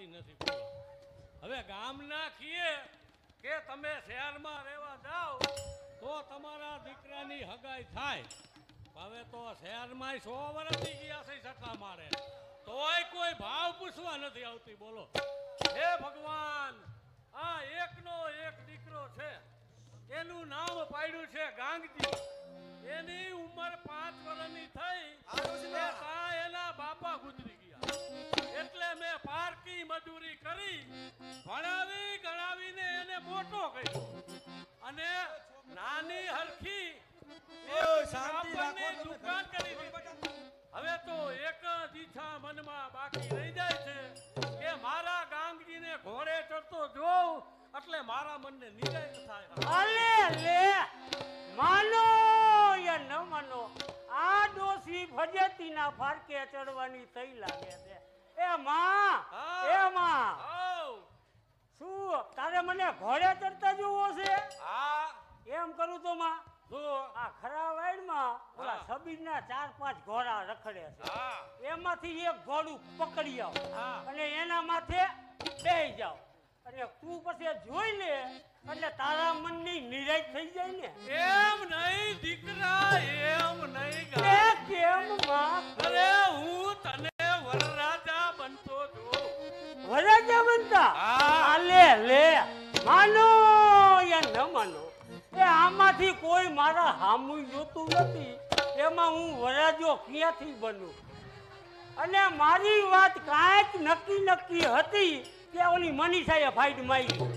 હગાઈ નથી હવે ગામના ખીએ કે તમે શહેરમાં રહેવા જાઓ તો તમારા દીકરાની હગાઈ થાય. હવે તો શહેરમાં સો વર્ષથી ગયા છે સટ્ટા મારે. તોય કોઈ ભાવ પૂછવા નથી આવતી, બોલો. હે ભગવાન, આ એકનો એક દીકરો છે. એનું નામ પાડ્યું છે ગાંગજી. કરી ભણાવી ગણાવીને એને મોટો કર્યો. અને નાની હરખી. દુકાન કરી દીધી. હવે તો એક જ ઈચ્છા મનમાં બાકી રહી જાય છે કે મારા ગાંગજીને ઘોડે ચડતો જોઉં એટલે મારા મનને નિરાય થાય. અલે લે માનો યા ન માનો આ ડોસી ફજેતીના ફારકે ચડવાની થઈ લાગે છે. એ માં એ માં. શું? તારે મને ઘોડે ચડતા જોવો છે? આ એમ કરું તો માં જો આ ખરા વાઈડમાં ઓલા હા. સબીરના ચાર પાંચ ઘોડા રખડે છે. એમાંથી એક ઘોડું પકડી આવ અને એના માથે બેહી જાવ. અને તું પછી જોઈ લે એટલે તારા મનની નિરાશ થઈ જાય ને. એમ નહીં દીકરા એમ નહીં કેમ મારા હામું જોતું નથી. એમાં હું વરાજો ક્યાંથી બનું? અને મારી વાત કાંઈક નક્કી નક્કી હતી કે ઓલી મનીષાએ ફાઇટ મારી.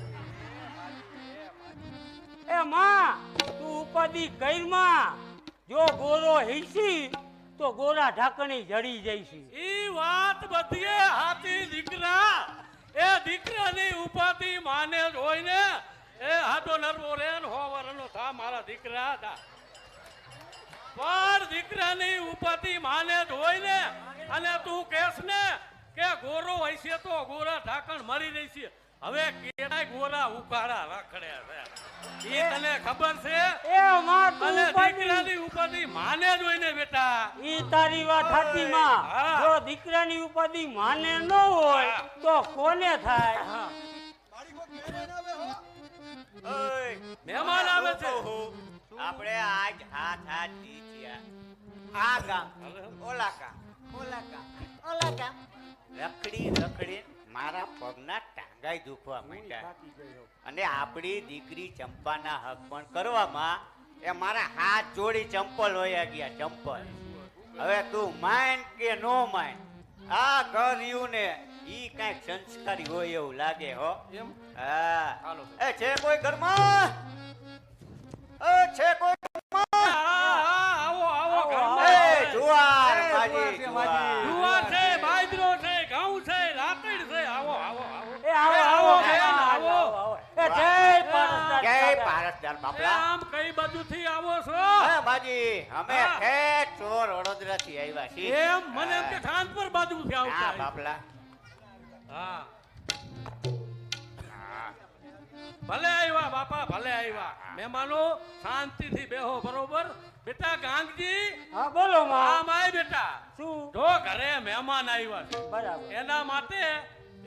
એ માં, તું ઉપાધિ કઈમાં જો ગોરો હિસી, તો ગોરા ઢાંકણી જડી જઈશી. ઈ વાત બધીએ હાથી દીકરા. એ દીકરાની ઉપાધિ માને જોઈને એ હાથો નરવો રે ને હો વરનો થા મારા દીકરા હતા. પણ દીકરાની ઉપાધિ માને જ હોય ને અને તું કેસ ને કે ગોરો હશે તો ગોરા ઢાંકણ મરી રહેશે હવે કેટલાય ગોરા ઉકાળા રખડ્યા છે. એ તને ખબર છે? એ માં તું દીકરાની ઉપાધિ માને જ હોય ને બેટા. ઈ તારી વાત સાચી માં. હા. જો દીકરાની ઉપાધિ માને ન હોય તો કોને થાય? મહેમાન આવે છે. આપણે આજ હાથ હાથ દી આ ગામ ઓલા ગામ ઓલા રખડી રખડી મારા પગના ટાંગાઈ દુખવા માંડ્યા. અને આપણી દીકરી ચંપાના હક પણ કરવામાં એ મારા હાથ જોડી ચંપલ વયા ગયા, ચંપલ. હવે તું માન કે નો માન, આ ઘર ને ઈ કાંઈક સંસ્કારી હોય એવું લાગે હો. એમ? હા. હાલો. એ છે કોઈ ઘરમાં? એ છે કોઈ ઘરમાં? હા, હા, આવો આવો આવો, ઘરમાં એ જુવાર માજી જુવાર છે, જુવાર. જુવાર છે બાજરો છે ઘઉં છે લાકડી છે. આવો આવો આવો. એ આવો આવો બેન, બેન, આવો આવો, આવો. એ જય પારસદાસ જય પારસદાર બાપલા આમ કઈ બાજુથી આવો છો? હે બાજી અમે ઠેઠ ચોર વડોદરાથી આવ્યા છીએ. એમ? મને એમ કે ખાનપુર બાજુથી હા આવતા બાપલા. હા. ભલે આવ્યા બાપા ભલે આવ્યા મહેમાનો શાંતિથી બેહો બરોબર? બેટા ગાંગજી? હા બોલો માં. હા માય બેટા. શું? જો ઘરે મહેમાન આવ્યા છે. બરાબર. એના માટે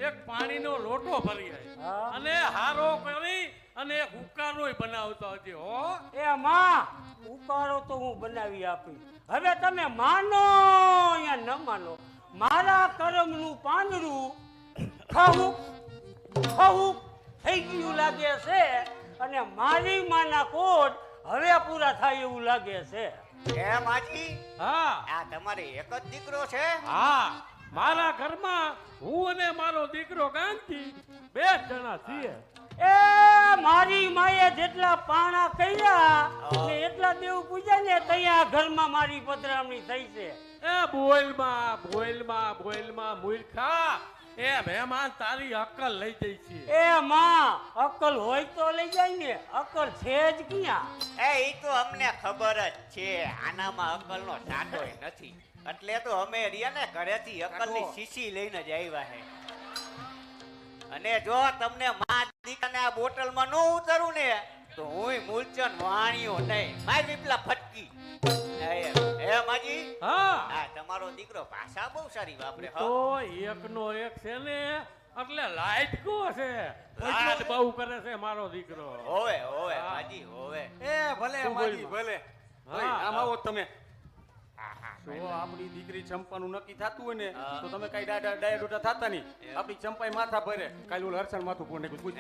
એક પાણીનો લોટો ભરી આવી અને હારો કરી અને એક ઉકારોય બનાવતા હતી હો. એ માં ઉકાળો તો હું બનાવી આપી હવે તમે માનો યા ન માનો. મારા કરમનું પાંદડું ખાવું? ખાવું? થઈ ગયું લાગે છે. અને મારી માના કોટ હવે પૂરા થાય એવું લાગે છે. હે માજી હા. આ તમારે એક જ દીકરો છે? હા. મારા ઘરમાં હું અને મારો દીકરો ગાંધી બે જણા છીએ. એ મારી માએ જેટલા પાણા કર્યા ને એટલા દેવ પૂજા ને ત્યાં ઘરમાં મારી પધરામણી થઈ છે. એ બોલમાં બોલમાં બોલમાં મૂર્ખા. એ મહેમાન તારી અક્કલ લઈ જઈ છે. એ માં અક્કલ હોય તો લઈ જાય ને અક્કલ છે જ ક્યાં? એ ઈ તો અમને ખબર જ છે આનામાં અકલનો સાટો નથી. એટલે તો અમે રહ્યા ને ઘરેથી અકલની શીશી લઈને જ આવ્યા હે. અને જો તમને મા દીકરાને આ બોટલમાં ન ઉતરું ને તો હુંય મૂલચંદ વાણીઓ નહીં. મારી પીપલા ફટકી. હે હા તમારો દીકરો ભાષા બહુ સારી વાપરે હો. તો એકનો એક છે ને એટલે લાયકો છે. લાઈટ બહુ કરે છે મારો દીકરો. હોવે હોવે માજી હોવે. એ ભલે માજી ભલે. આમ આવો તમે. જો આપણી દીકરી ચંપાનું નક્કી થતું હોય ને તો તમે કઈ ડાયા ડાયા ડોટા થતા નહીં. આપણી ચંપાઈ માથા ભરે. કાલે ઓલ હર્ષણ માથું પૂર્ણ પૂછ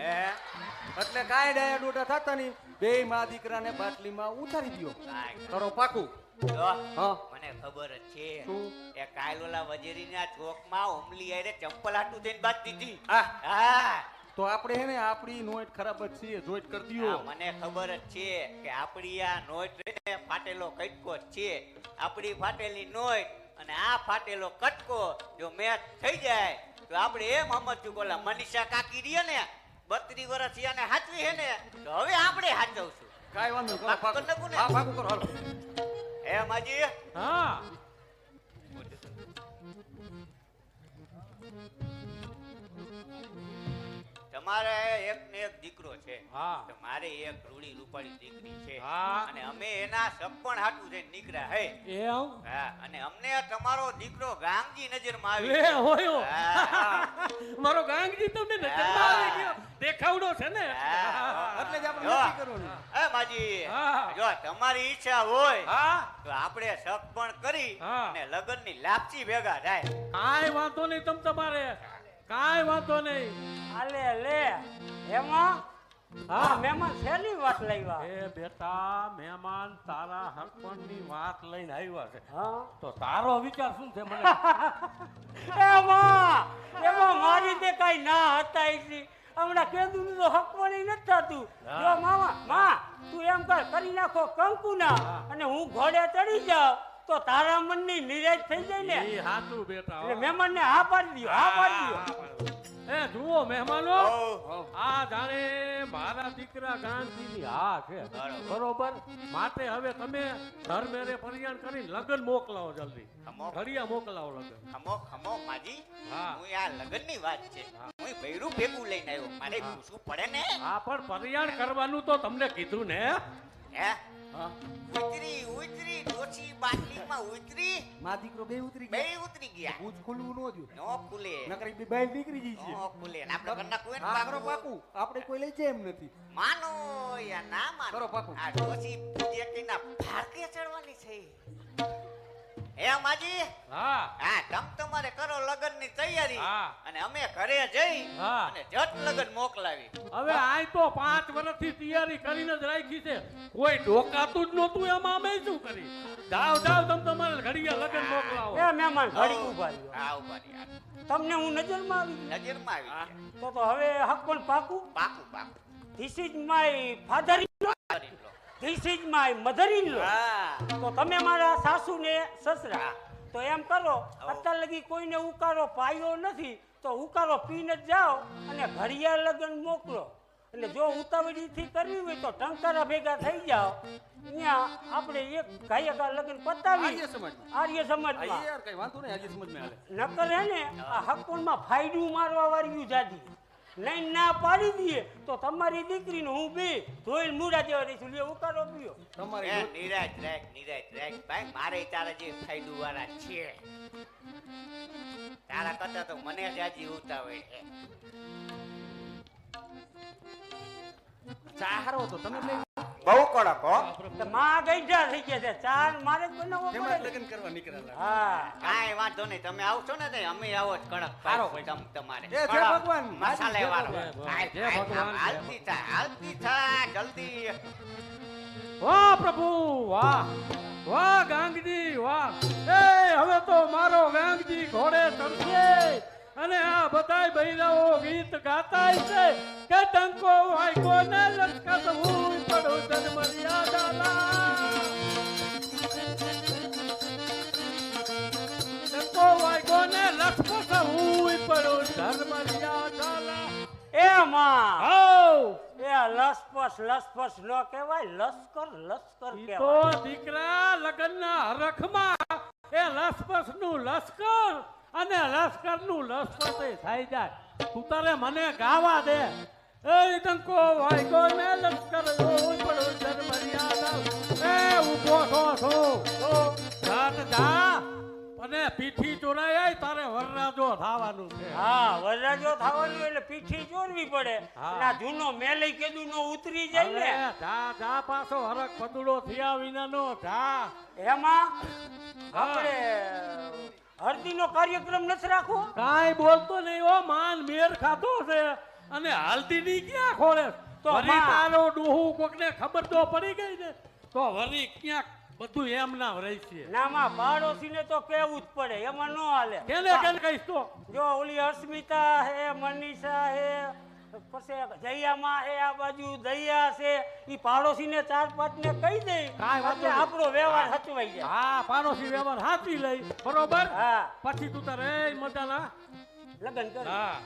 એટલે કાંઈ ડાયા ડોટા થતા નહીં. બે માં દીકરાને બાટલીમાં ઉતારી દ્યો. કાંઈ. કરો પાકું. મને ખબર જ છે. એ કાયલોલા વજીરીના ચોકમાં ઉમલી આઈને ચંપલ હાટું થઈને બાદ દીધી હા. તો આપણે હે ને આપણી નોટ ખરાબ જ છે જોઈટ કરી દ્યો મને ખબર જ છે કે આપણી આ નોટ ફાટેલો કટકો છે. આપણી ફાટેલી નોટ અને આ ફાટેલો કટકો જો મેચ થઈ જાય તો આપણે એમ સમજશું બોલા મનીષા કાકી રીએ ને બત્રી વર્ષ યાને હાચવી હે ને તો હવે આપણે હાચવશું. કાંઈ વાંધો કરો કરો હાલો. હે માજી હા. તમારે એક ને એક દીકરો છે. હા. મારે એક રૂડી રૂપાળી દીકરી છે. હા. અને અમે એના સપણ હાટું જઈને નીકળ્યા હે. એમ હા અને અમને તમારો દીકરો ગાંગજી નજરમાં આવી આવ્યો હોયો મારો ગાંગજી તમને નજરમાં આવી ગયો. દેખાવડો છે ને. હા. કરવાનું. માજી. જો તમારી ઈચ્છા હોય તો આપણે સપણ કરી હા. અને લગ્નની લાપસી ભેગા થાય. કાંઈ વાંધો નહીં તમ તમારે. કાંઈ વાંધો નહીં. આલે લે. એમાં હા. હા મહેમાન શેની વાત લાવ્યા એ બેટા મહેમાન તારા હરપણની વાત લઈને આવ્યા છે. હા. તો તારો વિચાર શું છે મને? એમાં એમાં મારી તે કઈ ના હતા હમણાં કેદું તો હકવાની નથી થતું. જો મામા માં તું એમ કર કરી નાખો કંકુના અને હું ઘોડે ચડી જાઉં તો તારા મનની નિરાશ થઈ જાય ને એ હાચું બેટા એટલે હો. મહેમાનને હા પાડી દ્યો હા પાડી. એ જુઓ મહેમાનો. આ જાણે મારા દીકરા ગાંધીની હા. છે બરોબર. માટે હવે તમે ધર્મેરે મેરે પરિયાણ કરીને લગ્ન મોકલાવો જલ્દી. ઘડિયા મોકલાવો લગ્ન. ખમો ખમો માજી. હા. આ લગ્નની વાત છે. હા. ભૈરું ભેગું લઈને આવ્યો. મારે. પૂછવું પડે ને? હા પણ પરિયાણ કરવાનું તો તમને કીધું ને. હા? ઉતરી ઉતરી ડોસી બાટલીમાં ઉતરી. મા દીકરો બે ઉતરી બે ઉતરી ગયા. પૂછ ખુલવું નો જો નો ખુલે. નકર બે બાઈ નીકળી જઈ છે. નો ખુલે. આપણે ઘરના કોઈ પાકરો પાકુ. આપણે કોઈ લઈ જેમ નથી. માનો યા ના માનો. કરો પાકુ. આ ડોસી ના ભાડકે ચડવાની છે. હે માજી હા. હા તમ તમારે કરો લગ્નની તૈયારી. અને અમે ઘરે જઈ અને જટ લગ્ન મોકલાવી. હવે આય તો પાંચ વર્ષથી તૈયારી કરીને જ રાખી છે. કોઈ ડોકાતું જ નહોતું એમાં અમે શું કરી? જાઓ તમે તમારે ઘડિયા લગન મોકલાવો. એ મહેમાન ઊભા રહ્યો. હા ઊભા રહ્યા. તમને હું નજરમાં આવી નજરમાં આવી. તો તો હવે હક પણ પાકું? પાકું પાકું. This is my father in law. This is my mother in law તો તમે મારા સાસુ ને સસરા તો એમ કરો અત્યાર લગી કોઈને ઉકારો પાયો નથી તો ઉકારો પીને જ જાઓ અને ઘડિયા લગન મોકલો. એટલે જો ઉતાવળીથી કરવી હોય તો ટંકારા ભેગા થઈ જાઓ. અહીંયા આપણે એક ગાયકા લગન પતાવી. આર્ય સમાજ નકર હે ને આ હકોનમાં ફાયડું મારવા વાળ્યું જાજી. નહીં ના પાડી દઈએ તો તમારી દીકરીને હું બે ધોઈને મૂડા જેવા દઈશું લે ઉકારો પીયો તમારે નિરાજ રાખ નિરાજ રાખ. ભાઈ મારે તારા જે ફાયદું વાળા છે તારા કરતા તો મને જાજી ઉતાવે છે. સારો તો તમે બહુ કડક હો. તો માં ગઈઢા થઈ ગયા છે. ચાર મારે જ બનાવવો પડે. લગ્ન કરવા નીકળેલા. હા. કાંઈ વાંધો નહીં. તમે આવશો ને તે અમે આવો જ કડક પારો ભાઈ. તમ તમારે. એ છે ભગવાન. મસાલે વાળો. હાલ, ભગવાન, હાલતી થા હાલતી થા જલ્દી. વાહ પ્રભુ વાહ. વાહ ગાંગજી વાહ. એ હવે તો મારો ગાંગજી ઘોડે ચડશે. અને આ બધાય ભૈરવો ગીત ગાતા છે કે ટંકો વાગ્યો ને લટકત હું પડું તન મર્યાદાલા ટંકો વાગ્યો ને લટકત હું પડું એ માં આવ એ લસપસ લસપસ ન કહેવાય લશ્કર લશ્કર કહેવાય તો દીકરા લગ્નના હરખમાં એ લસપસનું લશ્કર અને લશ્કરનું લશ્કર થઈ જાય. તું તારે મને ગાવા દે. એ ડંકો વાગ્યો ને લશ્કર પડો જર મર્યાદા એ ઊભો છો છો. જાત જા. અને પીઠી ચોરાય તારે વરરાજો થવાનું છે. હા વરરાજો થવાનું એટલે પીઠી ચોરવી પડે. ના જૂનો મેલે કેદું નો ઉતરી જાય ને. જા જા પાછો હરક પદુડો થયા વિનાનો જા. એમાં આપણે હળદીનો કાર્યક્રમ નથી રાખવો? કાંઈ બોલતો નહીં ઓ માન મેર ખાતો છે. અને હાલતી ની ક્યાં ખોળે? તો વરી. તારો ડોહું કોકને ખબર તો પડી ગઈ ને. તો વરી ક્યાંક બધું એમ ના રહી છે. નામાં પાડોશીને તો કેવું જ પડે એમાં ન હાલે. કેને કેને કહીશ તો? જો ઓલી અસ્મિતા હે મનીષા હે પછી જૈયામાં હે આ બાજુ દયા છે. ઈ પાડોશીને ચાર પાંચ ને કહી દે. કાંઈ આપણો વ્યવહાર હચવાઈ જાય. હા પાડોશી વ્યવહાર હાથી લઈ બરોબર? હા. પછી તું તારે મજાના? લગન કર. હા.